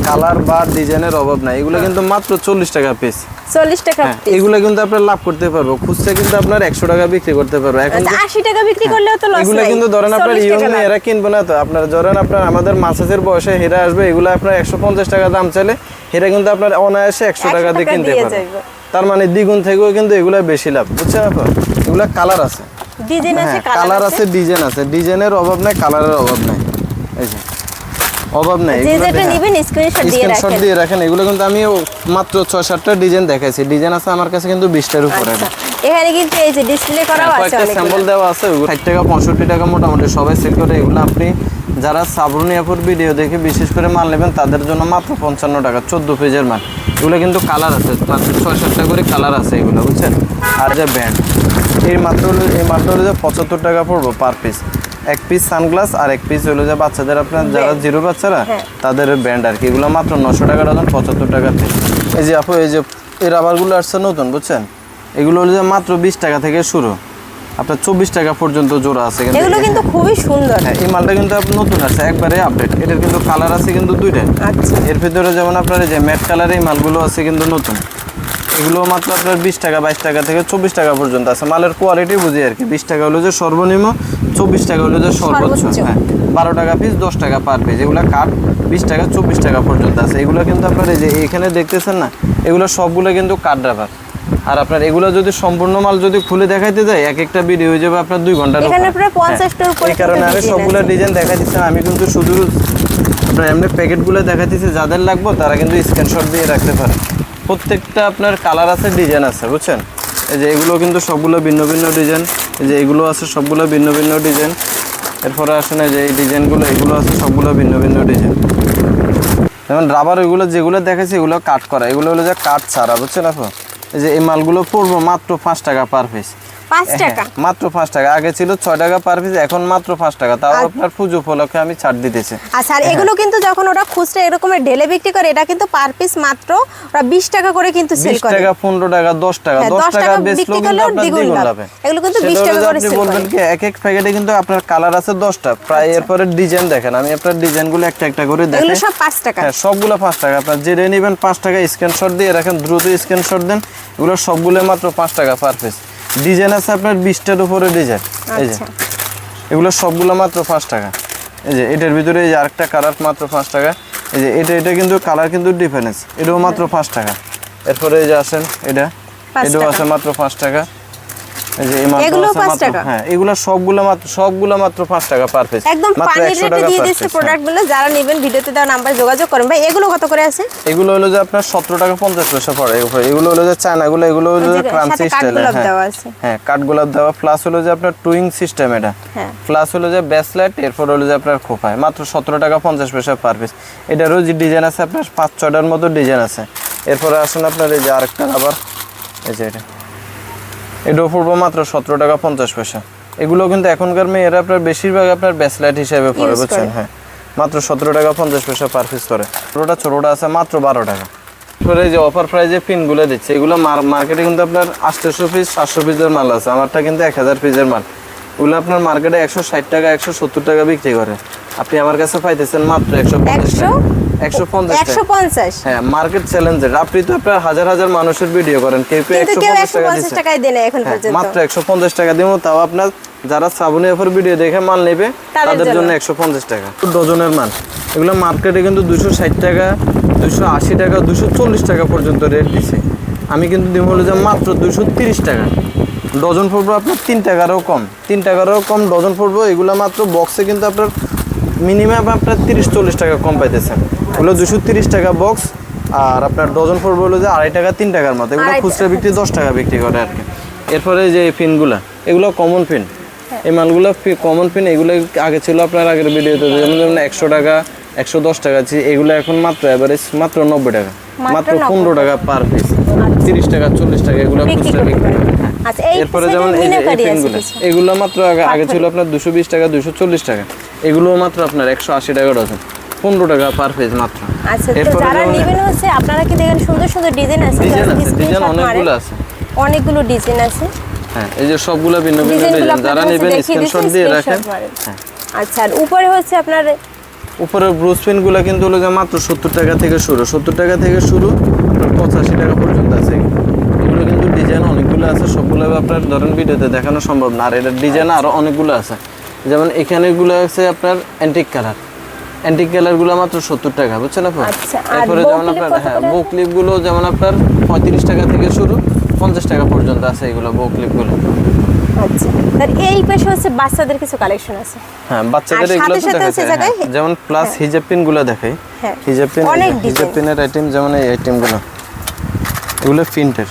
কালার বা ডিজাইনের অভাব নাই। এগুলো কিন্তু মাত্র চল্লিশ টাকা পিস চল্লিশ টাকা হ্যাঁ এগুলো কিন্তু আপনার লাভ করতে পারব। খুচরা কিন্তু আপনার একশো টাকা বিক্রি করতে পারব। এখন আচ্ছা আশি টাকা বিক্রি করলেও তো হ্যাঁ। এগুলো কিন্তু ধরেন আপনার ইউজ এরা কিনবে না তো। আপনার ধরেন আপনার আমাদের বয়সে হেরা আসবে এগুলো আপনার একশো পঞ্চাশ টাকা দাম চাইলে হেরা কিন্তু আপনার অনায়াসে একশো টাকা দিয়ে কিনতে পারবে। তার মানে দ্বিগুণ থেকেও কিন্তু এগুলো বেশি লাভ। বুঝছেন এগুলো কালার আছে। ডিজাইন আছে হ্যাঁ কালার কালার আছে? আছে ডিজাইন আছে। ডিজাইনের অভাব নাই কালারের অভাব নাই। এই যে অভাব নাই যে যেটা। নেবেন স্ক্রিনশট দিয়ে স্ক্রিনশট দিয়ে রাখেন এগুলো কিন্তু আমি মাত্র ছয় সাতটা ডিজাইন দেখাইছি। ডিজাইন আছে আমার কাছে কিন্তু উপরে। আচ্ছা এখানে কিন্তু এই যে ডিসপ্লে করাও আছে হ্যাঁ, কয়েকটা অনেকগুলো। স্যাম্পল দেওয়া আছে ষাট টাকা পঁয়ষট্টি টাকা মোটামুটি সবাই সেল করে। এগুলো আপনি যারা সাবরুনিয়াপুর ভিডিও দেখে বিশেষ করে মাল নেবেন তাদের জন্য মাত্র পঞ্চান্ন টাকা চোদ্দ পেজের মাল। এগুলো কিন্তু কালার আছে মাত্র ছয় সাতটা করে কালার আছে এগুলো বুঝছেন? আর যে ব্যান্ড এই মাত্র হলো এই মাত্র হলো যে পঁচাত্তর টাকা পড়ব পার পিস এক পিস সানগ্লাস আর এক পিস হলো যে বাচ্চাদের আপনার যারা জিরো বাচ্চারা হ্যাঁ। তাদের ব্যান্ড আর কি। এগুলো মাত্র নশো টাকা ডজন পঁচাত্তর টাকা পিস এই যে আপু এই যে এই রাবারগুলো আসছে নতুন বুঝছেন? এগুলো হলো যে মাত্র বিশ টাকা থেকে শুরু। আপনার চব্বিশ টাকা পর্যন্ত জোড়া আছে কিন্তু এগুলো কিন্তু খুবই সুন্দর। হ্যাঁ এই মালটা কিন্তু নতুন আছে একবারে আপডেট এটার কিন্তু কালার আছে কিন্তু দুইটা আচ্ছা। এর ভিতরে যেমন আপনার এই যে ম্যাট কালার এই মালগুলো আছে কিন্তু নতুন। এগুলো মাত্র আপনার বিশ টাকা বাইশ টাকা থেকে চব্বিশ টাকা পর্যন্ত আছে। মালের কোয়ালিটি বুঝি আর কি। বিশ টাকা হলো যে সর্বনিম্ন চব্বিশ টাকা হলো যে সর্বোচ্চ। হ্যাঁ বারো টাকা পিস দশ টাকা পার পিস এগুলো কাঠ বিশ টাকা চব্বিশ টাকা পর্যন্ত আছে। এগুলো কিন্তু আপনার এই যে এখানে দেখতেছেন না এগুলো সবগুলো কিন্তু কাঠ রাবার আর আপনার এগুলো যদি সম্পূর্ণ মাল যদি খুলে দেখাইতে যায় এক একটা ভিডিও হয়ে যাবে আপনার দুই। প্রায় 50 এই কারণে আমি সবগুলো ডিজাইন দেখা দিচ্ছি আমি কিন্তু শুধু আপনার এমনি প্যাকেটগুলো দেখা দিচ্ছি যাদের লাগবে তারা কিন্তু স্ক্রিনশট দিয়ে রাখতে পারে। প্রত্যেকটা আপনার কালার আছে ডিজাইন আছে, বুঝছেন? এই যে এগুলো কিন্তু সবগুলো ভিন্ন ভিন্ন ডিজাইন এই যে এগুলো আছে, সবগুলো ভিন্ন ভিন্ন ডিজাইন এরপরে আসে না যে এই ডিজাইনগুলো এগুলো আছে, সবগুলো ভিন্ন ভিন্ন ডিজাইন যেমন রাবার ওইগুলো যেগুলো দেখেছি এগুলো কাট করা। এগুলো হলো যে কাট ছাড়া, বুঝছেন আপনি এই যে এই মালগুলো পড়ব মাত্র পাঁচ টাকা পার পিস পাঁচ টাকা। মাত্র পাঁচ টাকা। আগে ছিল ছয় টাকা পার পিস এখন মাত্র টাকা। তাও আপনার পুজো উপলক্ষে আমি ছাড় দিতেছি। আচ্ছা আর এগুলো কিন্তু যখন ওরা খুচরা এরকমের ঢেলে বিক্রি করে এটা কিন্তু পার পিস মাত্র ওরা বিশ টাকা করে কিন্তু সেল করে। টাকা পনেরো টাকা দশ টাকা হ্যাঁ, দশ 10 টাকা টাকা কিন্তু আপনার দ্বিগুণ লাভ। এগুলো কিন্তু সেটা 20 টাকা করে বলবেন কি এক এক প্যাকেটে কিন্তু আপনার কালার আছে দশটা। প্রায় এরপরে ডিজাইন দেখেন আমি আপনার ডিজাইনগুলো একটা একটা করে আচ্ছা। এগুলো দেখেন সব পাঁচ টাকা। হ্যাঁ সবগুলো পাঁচ টাকা। আপনার যেটা নেবেন পাঁচ টাকা স্ক্রিনশট দিয়ে রাখেন দ্রুত স্ক্রিনশট দেন। এগুলো সবগুলো মাত্র পাঁচ টাকা পার পিস ডিজাইন আছে আপনার বিশটার উপরে ডিজাইন এই যে। আচ্ছা। এগুলো সবগুলো মাত্র পাঁচ টাকা। এই যে এটার ভিতরে এই যে আরেকটা কালার মাত্র পাঁচ টাকা। এই যে এটা এটা কিন্তু কালার কিন্তু ডিফারেন্স এটাও মাত্র পাঁচ টাকা। এরপরে এই যে আসেন এটা। এটাও আছে মাত্র পাঁচ টাকা। এগুলো আছে পাঁচ মাত্র- টাকা? হ্যাঁ এগুলো সবগুলো মাত্র সবগুলো মাত্র পাঁচ টাকা পার পিস একদম পানির রেটে দিয়ে দিচ্ছে। প্রোডাক্টগুলো যারা নেবেন ভিডিওতে দেওয়া নাম্বার যোগাযোগ করেন। ভাই এগুলো কত করে আছে? এগুলো হলো যে আপনার সতেরো টাকা পঞ্চাশ পয়সা পড়ে। এগুলো- এগুলো হলো যে চায়নাগুলো এগুলো হলো যে যে ক্রাঞ্চি স্টাইল কাঠগোলাপ দেওয়া আছে। হ্যাঁ দেওয়া প্লাস হলো যে আপনার টুইং সিস্টেম এটা। হ্যাঁ। প্লাস হলো যে ব্যাসলাইট এরপর হলো যে আপনার খোপায়। মাত্র সতেরো টাকা পঞ্চাশ পয়সা পার পিস এটারও যে ডিজাইন আছে আপনার মতো ডিজাইন আছে। এরপরে আসুন আপনার এই যে আরেকটা আবার এই যে এটা। এটাও পড়ব মাত্র সতেরো টাকা পঞ্চাশ পয়সা। এগুলো কিন্তু এখনকার মেয়েরা আপনার বেশিরভাগ আপনার ব্যাসলাইট হিসেবে পড়ে বুঝছেন? হ্যাঁ। মাত্র সতেরো টাকা পঞ্চাশ পয়সা পার পিস করে। ছোটোটা ছোটোটা আছে মাত্র বারো টাকা। এই যে অফার প্রাইজে পিনগুলো দিচ্ছে এগুলো মার্কেটে কিন্তু আপনার আটশোশো পিস সাতশো পিসের মাল আছে। আমারটা কিন্তু এক হাজার পিসের মাল। ওগুলো আপনার মার্কেটে একশো ষাট টাকা একশো সত্তর টাকা বিক্রি করে। আপনি আমার কাছে পাইতেছেন মাত্র একশো একশো? একশো পঞ্চাশ হ্যাঁ মার্কেট চ্যালেঞ্জের আপনি তো আপনার হাজার হাজার মানুষের ভিডিও করেন কেউ কেউ একশো পঞ্চাশ টাকা দিচ্ছে এখন হ্যাঁ, মাত্র একশো পঞ্চাশ টাকা দিব তাও আপনার যারা ভিডিও দেখে মাল নেবে তাদের জন্য। জন্য একশো পঞ্চাশ টাকা। ডজনের মাল। এগুলো মার্কেটে কিন্তু দুশো ষাট টাকা দুশো আশি টাকা দুশো চল্লিশ টাকা পর্যন্ত রেট দিছে। আমি কিন্তু দিব হলো যে মাত্র দুশো তিরিশ টাকা। ডজন পড়ব আপনার তিন টাকারও কম। তিন টাকারও কম ডজন পড়ব এগুলো মাত্র বক্সে কিন্তু আপনার মিনিমাম আপনার তিরিশ চল্লিশ টাকা কম পাইতেছেন ওগুলো দুশো তিরিশ টাকা বক্স আর আপনার ডজন পড়বে হলো যে আড়াই টাকা তিন টাকার মতো। এগুলো খুচরা বিক্রি দশ টাকা বিক্রি করে আর কি। এরপরে যে এই পিনগুলা এগুলো কমন পিন এই মালগুলো কমন পিন এগুলো আগে ছিল আপনার আগের ভিডিওতে যেমন যেমন একশো টাকা একশো দশ টাকা ছিল এগুলো এখন মাত্র অ্যাভারেজ মাত্র নব্বই টাকা। মাত্র মাত্র 90 পনেরো টাকা। পার পিস তিরিশ টাকা চল্লিশ টাকা এগুলো খুচরা বিক্রি আচ্ছা এরপরে যেমন এই যে পিনগুলো। এগুলো মাত্র আগে ছিল আপনার দুশো বিশ টাকা দুশো চল্লিশ টাকা। এগুলো মাত্র আপনার একশো আশি টাকা ডজন পনেরো টাকা পার পিস মাত্র। আচ্ছা যারা নেবেন হচ্ছে আপনারা কি দেখেন সুন্দর সুন্দর ডিজাইন আছে ডিজাইন আছে ডিজাইন অনেকগুলো আছে। অনেকগুলো ডিজাইন আছে। হ্যাঁ এই যে সবগুলো ভিন্ন ভিন্ন ডিজাইন যারা নেবেন স্ক্রিনশট দিয়ে রাখেন। হ্যাঁ। আচ্ছা আর উপরে হচ্ছে আপনার উপরের ব্রুস পেনগুলো কিন্তু হলো যে মাত্র সত্তর টাকা থেকে শুরু। সত্তর টাকা থেকে শুরু পঁচাশি টাকা পর্যন্ত আছে। ডিজাইন অনেকগুলো আছে সবগুলো আপনার ধরেন ভিডিওতে দেখানো সম্ভব না আর এটার ডিজাইন আরও অনেকগুলো আছে। যেমন এখানেগুলো আছে আপনার অ্যান্টিক কালার অ্যান্টিক কালারগুলো মাত্র সত্তর টাকা বুঝছেন আপনি আচ্ছা, এরপরে যেমন আপনার হ্যাঁ করে? বো ক্লিপগুলো যেমন আপনার পঁয়ত্রিশ টাকা থেকে শুরু পঞ্চাশ টাকা পর্যন্ত আছে এগুলো বো ক্লিপগুলো আচ্ছা এই পাশে হচ্ছে বাচ্চাদের কিছু কালেকশন আছে। হ্যাঁ বাচ্চাদের এগুলো তো হ্যাঁ, যেমন প্লাস হিজাব পিনগুলো দেখাই। হ্যাঁ। হিজাব পিন হিজাব পিনের আইটেম যেমন এই আইটেমগুলো। এগুলো প্রিন্টের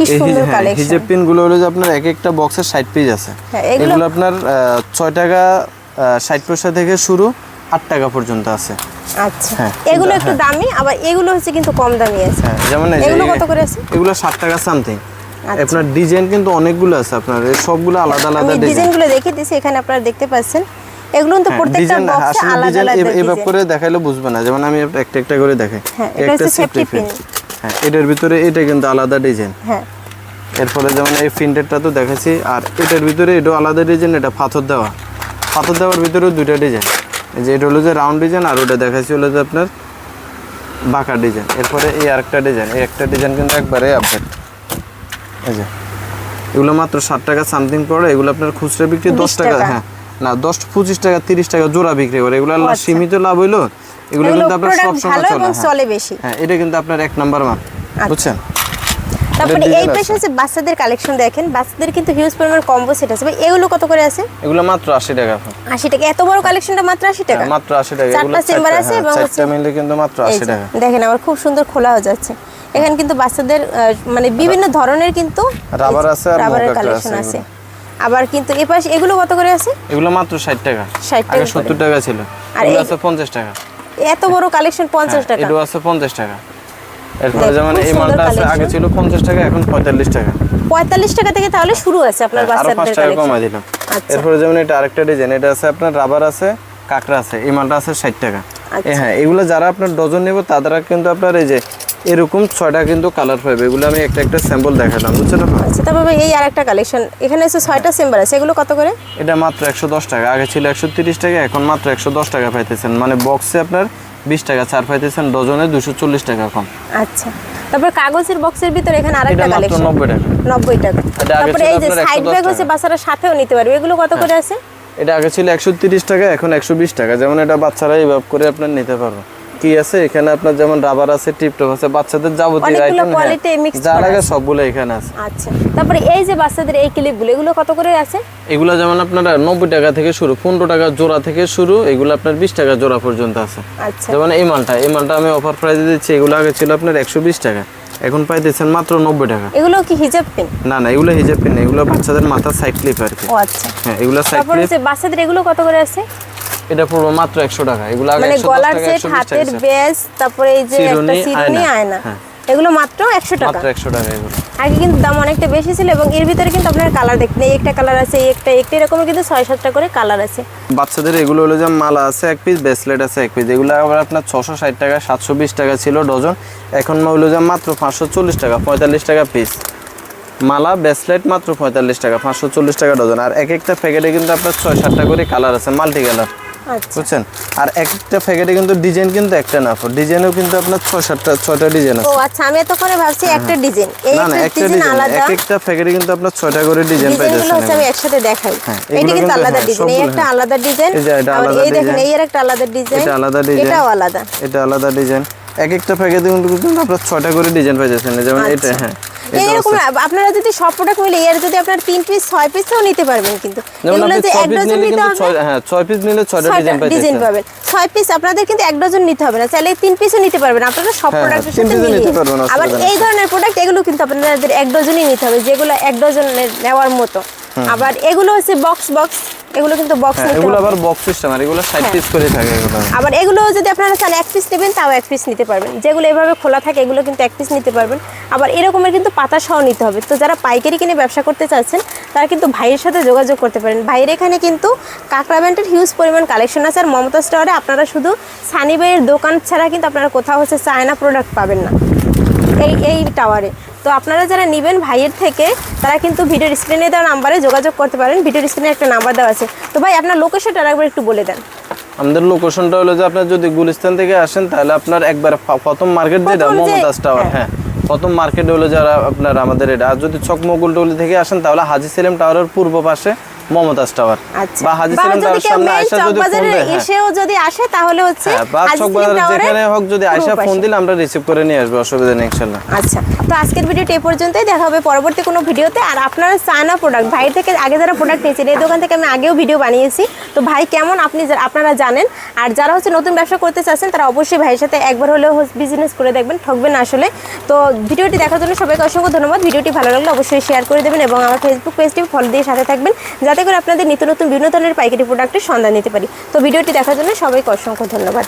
কি সুন্দর হ্যাঁ, কালেকশন হিজাব পিনগুলো হলো যে আপনার এক একটা বক্সের ষাট পিস আছে। হ্যাঁ, এগুলো- আপনার আহ, ছয় টাকা ষাট পয়সা থেকে শুরু আট টাকা পর্যন্ত আছে। আচ্ছা। হ্যাঁ, এগুলো একটু দামি আবার এগুলো হচ্ছে কিন্তু কম দামি আছে। হ্যাঁ যেমন এগুলো কত করে আছে? এগুলো ষাট টাকা সামথিং আচ্ছা। আপনার ডিজাইন কিন্তু অনেকগুলো আছে আপনার সবগুলো আলাদা আলাদা ডিজাইন ডিজাইনগুলো দেখিয়ে দিছি এখানে আপনারা দেখতে পাচ্ছেন। এগুলো কিন্তু প্রত্যেকটা বক্সে হ্যাঁ, আসলে আলাদা ডিজাইন এভাবে করে দেখাইলে বুঝবে না যেমন আমি একটা একটা করে দেখাই। হ্যাঁ, একটা হচ্ছে সেফটি পিন। হ্যাঁ। এটার ভিতরে এটা কিন্তু আলাদা ডিজাইন হ্যাঁ। এরপরে যেমন এই ফিন্টেরটা তো দেখাচ্ছি আর এটার ভিতরে এটাও আলাদা ডিজাইন এটা পাথর দেওয়া। পাথর দেওয়ার ভিতরেও দুইটা ডিজাইন এই যে এটা হলো যে রাউন্ড ডিজাইন আর ওটা দেখাচ্ছি হলো যে আপনার বাঁকা ডিজাইন এরপরে এই আরেকটা ডিজাইন এই একটা ডিজাইন কিন্তু একবারে আপডেট এই যে এগুলো মাত্র ষাট টাকা সামথিং পড়ে এগুলো আপনার খুচরা বিক্রি দশ টাকা। হ্যাঁ। না দশ পঁচিশ টাকা তিরিশ টাকা জোড়া বিক্রি করে। এগুলো আচ্ছা। সীমিত লাভ হইল এগুলো এগুলো কিন্তু আপনার সবসময় ভালো চলে হ্যাঁ। চলে বেশি। হ্যাঁ এটা কিন্তু আপনার এক নাম্বার মাল বুঝছেন? তারপরে এই আছে। পাশে হচ্ছে বাচ্চাদের কালেকশন দেখেন। বাচ্চাদের কিন্তু হিউজ পরিমাণ কম্বো সেট আছে। ভাই এগুলো কত করে আছে? এগুলো মাত্র আশি টাকা। এখন। আশি টাকা। এত বড় কালেকশনটা মাত্র আশি টাকা? হ্যাঁ, মাত্র আশি টাকা। চারটা চেম্বার আছে হ্যাঁ, এবং চারটা মিলে কিন্তু মাত্র এই আশি যে, টাকা। দেখেন আমার খুব সুন্দর খোলা হয়ে যাচ্ছে। এখানে কিন্তু বাচ্চাদের মানে বিভিন্ন ধরনের কিন্তু রাবার আছে আর রাবারের কালেকশন আছে আছে। আবার কিন্তু এ পাশে এগুলো কত করে আছে? এগুলো মাত্র ষাট টাকা। 60 টাকা আগে করে। সত্তর টাকা ছিল। আর এগুলো এই- আছে পঞ্চাশ টাকা। এত বড় কালেকশন পঞ্চাশ টাকা। এটা আছে পঞ্চাশ টাকা। এরপরে যেমন এই মালটা আছে আগে ছিল পঞ্চাশ টাকা এখন পঁয়তাল্লিশ টাকা। পঁয়তাল্লিশ টাকা থেকে তাহলে শুরু আছে আপনার বাচ্চাদের আরও পাঁচ বাচ্চাদের টাকা কালেকশন কমাই দিলাম। আচ্ছা। এরপরে যেমন এটা আরেকটা ডিজাইন এটা আছে আপনার রাবার আছে কাঁকড়া আছে এই মালটা আছে ষাট টাকা। আচ্ছা। হ্যাঁ এগুলো যারা আপনার ডজন নেবে তারা কিন্তু আপনার এই যে এরকম ছয়টা কিন্তু কালার পাবে এগুলো আমি একটা একটা স্যাম্পল দেখালাম বুঝছেন আপনার? আচ্ছা তারপরে এই আরেকটা কালেকশন এখানে হচ্ছে ছয়টা চেম্বার আছে এগুলো কত করে? এটা মাত্র একশো দশ টাকা আগে ছিল একশো তিরিশ টাকা এখন মাত্র একশো দশ টাকা পাইতেছেন। মানে বক্সে আপনার বিশ টাকা ছাড় পাইতেছেন ডজনে দুশো চল্লিশ টাকা কম। আচ্ছা তারপর কাগজের বক্সের ভিতরে এখানে আরেকটা কালেকশন নব্বই টাকা। নব্বই টাকা। এটা আগে তারপরে এই যে সাইড ব্যাগ হচ্ছে বাচ্চারা সাথেও নিতে পারবে। এগুলো কত করে আছে? এটা আগে ছিল একশো তিরিশ টাকা এখন একশো বিশ টাকা। যেমন এটা বাচ্চারা এইভাবে করে আপনার নিতে পারবে। কি আছে? এখানে আপনার যেমন রাবার আছে টিপটপ আছে বাচ্চাদের যাবতীয় আইটেম যা লাগে। সবগুলো এখানে আছে। আচ্ছা। তারপরে এই যে বাচ্চাদের এই ক্লিপগুলো এগুলো কত করে আছে? এগুলো যেমন আপনার নব্বই টাকা থেকে শুরু পনেরো টাকা জোড়া থেকে শুরু এগুলো আপনার বিশ টাকা জোড়া পর্যন্ত আছে। আচ্ছা। যেমন এই মালটা এই মালটা আমি অফার প্রাইসে দিচ্ছি এগুলো আগে ছিল আপনার একশো বিশ টাকা এখন পাইতেছেন মাত্র নব্বই টাকা। এগুলো কি হিজাব পিন না না এগুলো হিজাব পিন এগুলো বাচ্চাদের মাথা সাইড ক্লিপ আর কি। ও আচ্ছা। হ্যাঁ এগুলো সাইড ক্লিপ বাচ্চাদের এগুলো কত করে আছে? এটা পড়ব মাত্র একশো টাকা। এগুলো আগে মানে একশো দশ গলার সেট টাকা হাতের। বেস তারপরে এই যে একটা সিরুনি আয়না। হ্যাঁ। এগুলো মাত্র একশো টাকা। মাত্র একশো টাকা এগুলো। আগে কিন্তু দাম অনেকটা বেশি ছিল এবং এর ভিতরে কিন্তু আপনার কালার দেখতেন এই একটা কালার আছে এই একটা একটা এরকমের কিন্তু ছয় সাতটা করে কালার আছে। বাচ্চাদের এগুলো হলো যে মালা আছে এক পিস ব্রেসলেট আছে এক পিস এগুলো আবার আপনার ছশো ষাট টাকা সাতশো বিশ টাকা ছিল ডজন। এখন হলো যে মাত্র পাঁচশো চল্লিশ টাকা পঁয়তাল্লিশ টাকা পিস মালা ব্রেসলেট মাত্র পঁয়তাল্লিশ টাকা পাঁচশো চল্লিশ টাকা ডজন। আর এক একটা প্যাকেটে কিন্তু আপনার ছয় সাতটা করে কালার আছে মাল্টি কালার বুঝছেন? আর এক একটা প্যাকেটে কিন্তু ডিজাইন কিন্তু একটা না ডিজাইনেও কিন্তু আপনার ছয় সাতটা ছয়টা ডিজাইন আছে। ও আচ্ছা আমি এতক্ষণে ভাবছি একটা ডিজাইন। এই না না একটা ডিজাইন এক একটা প্যাকেটে কিন্তু আপনার ছয়টা করে ডিজাইন ডিজাইনগুলো হচ্ছে পাইতেছেন আমি একসাথে দেখাই। হ্যাঁ, এটা এগুলো কিন্তু আলাদা হ্যাঁ, ডিজাইন এই একটা হ্যাঁ। আলাদা ডিজাইন এই যে এটা আলাদা এই দেখেন এই এর একটা আলাদা ডিজাইন। এটা আলাদা ডিজাইন। এটাও আলাদা। এটা আলাদা ডিজাইন। এক একটা প্যাকেটে কিন্তু আপনার ছয়টা করে ডিজাইন পাইতেছেন। যেমন এটা আচ্ছা। হ্যাঁ। এটা এইরকম আপনারা যদি সব প্রোডাক্ট মিলে এর যদি আপনার তিন পিস ছয় পিসও নিতে পারবেন কিন্তু। এগুলো যে ছয় এক পিস ডজন নিলে নিতে হবে হ্যাঁ ছয় পিস নিলে ছয়টা ডিজাইন পাবেন। ছয় পিস আপনাদের কিন্তু এক ডজন নিতে হবে না চাইলে তিন পিসও নিতে পারবেন। আপনারা সব হ্যাঁ, প্রোডাক্টের সাথে মিলিয়ে। আবার এই ধরনের প্রোডাক্ট এগুলো কিন্তু আপনাদের এক ডজনই নিতে হবে যেগুলো এক ডজনের নেওয়ার মতো। আবার এগুলো হচ্ছে বক্স বক্স এগুলো কিন্তু বক্স হ্যাঁ এগুলো আবার বক্স সিস্টেম আর এগুলো ষাট হ্যাঁ। পিস করে থাকে এগুলো। আবার এগুলো যদি আপনারা চান এক পিস নেবেন তাও এক পিস নিতে পারবেন। যেগুলো এভাবে খোলা থাকে এগুলো কিন্তু এক পিস নিতে পারবেন। আবার এরকমের কিন্তু পাতা সহ নিতে হবে। তো যারা পাইকারি কিনে ব্যবসা করতে চাচ্ছেন তারা কিন্তু ভাইয়ের সাথে যোগাযোগ করতে পারেন। ভাইয়ের এখানে কিন্তু কাঁকড়া ব্যান্ডের হিউজ পরিমাণ কালেকশন আছে আর মমতা স্টোরে আপনারা শুধু সানি ভাইয়ের দোকান ছাড়া কিন্তু আপনারা কোথাও হচ্ছে চায়না প্রোডাক্ট পাবেন না। এই এই টাওয়ারে তো আপনারা যারা নেবেন ভাইয়ের থেকে তারা কিন্তু ভিডিওর স্ক্রিনে দেওয়া নাম্বারে যোগাযোগ করতে পারেন। ভিডিওর স্ক্রিনে একটা নাম্বার দেওয়া আছে। তো ভাই আপনার লোকেশনটা একবার একটু বলে দেন। আমাদের লোকেশনটা হলো যে আপনার যদি গুলিস্তান থেকে আসেন তাহলে আপনার একবার প্রথম মার্কেট যেটা মমতাজ টাওয়ার হ্যাঁ। হ্যাঁ। প্রথম মার্কেট হলো যারা আপনার আমাদের এটা। আর যদি চকমগুল টলি থেকে আসেন তাহলে হাজি সেলিম টাওয়ারের পূর্ব পাশে মমতাজ টাওয়ার। আচ্ছা। বা হাজি সেলিম টাওয়ার সামনে যদি ফোন দেয় হ্যাঁ। এসেও যদি আসে তাহলে হচ্ছে হ্যাঁ, বা চকবাজার যেখানে হোক যদি ফোন দিলে আমরা রিসিভ করে নিয়ে আসব অসুবিধা নেই ইনশাল্লাহ। আচ্ছা তো আজকের ভিডিওটি এ পর্যন্তই। দেখা হবে পরবর্তী কোনো ভিডিওতে। আর আপনারা চায়না প্রোডাক্ট ভাই থেকে আগে যারা প্রোডাক্ট নিয়েছেন এই দোকান থেকে আমি আগেও ভিডিও বানিয়েছি। তো ভাই কেমন আপনি আপনারা জানেন? আর যারা হচ্ছে নতুন ব্যবসা করতে চাচ্ছেন তারা অবশ্যই ভাইয়ের সাথে একবার হলেও বিজনেস করে দেখবেন ঠকবেন আসলে। তো ভিডিওটি দেখার জন্য সবাইকে অসংখ্য ধন্যবাদ। ভিডিওটি ভালো লাগলে অবশ্যই শেয়ার করে দেবেন এবং আমার ফেসবুক পেজটি ফলো দিয়ে সাথে থাকবেন। যাতে করে আপনাদের নিত্য নতুন বিভিন্ন ধরনের পাইকারি প্রোডাক্টের সন্ধান নিতে পারি। তো ভিডিওটি দেখার জন্য সবাইকে অসংখ্য ধন্যবাদ।